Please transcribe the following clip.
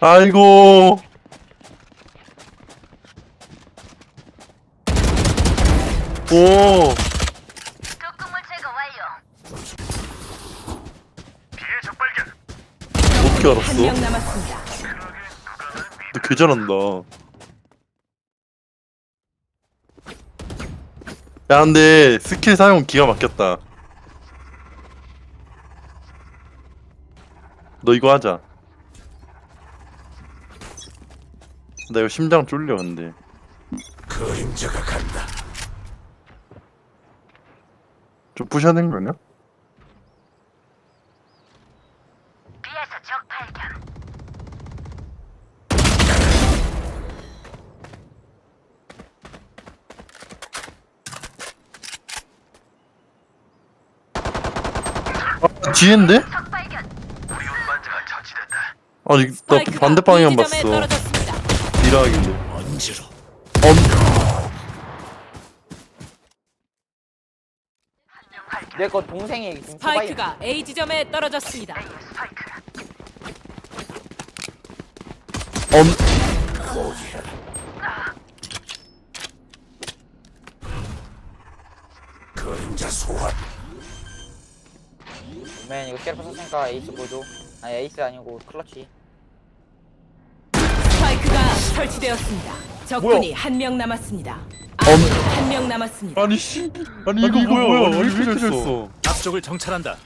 아이고. 오. 제거 완료. 어떻게 알았어? 한명 남았습니다. 너 개 잘한다. 야, 근데 스킬 사용 기가 막혔다. 너 이거 하자. 나 이거 심장 쫄려, 근데. 그림자가 간다. 좀 부셔야 되는 거 아니야? B에서 적 발견. 아, 뒤인데? 적 발견. 아니, 나 스파이크가 반대 방향 B 지점에 봤어. 떨어졌습니다. 미라하길래. 언제로? 엄, 내거 동생이 지금 초바이 스파이크가 A 지점에 떨어졌습니다. 엄. 그림자 소환. 맨 이거 캐릭터 썼으니까 에이스 보여줘 아니 에이스 아니고 클러치 설치되었습니다. 적군이 한명 남았습니다. 아군이 한명 남았습니다. 아니, 씨. 아니, 이거, 뭐야? 왜 이렇게 됐어? 앞쪽을 정찰한다.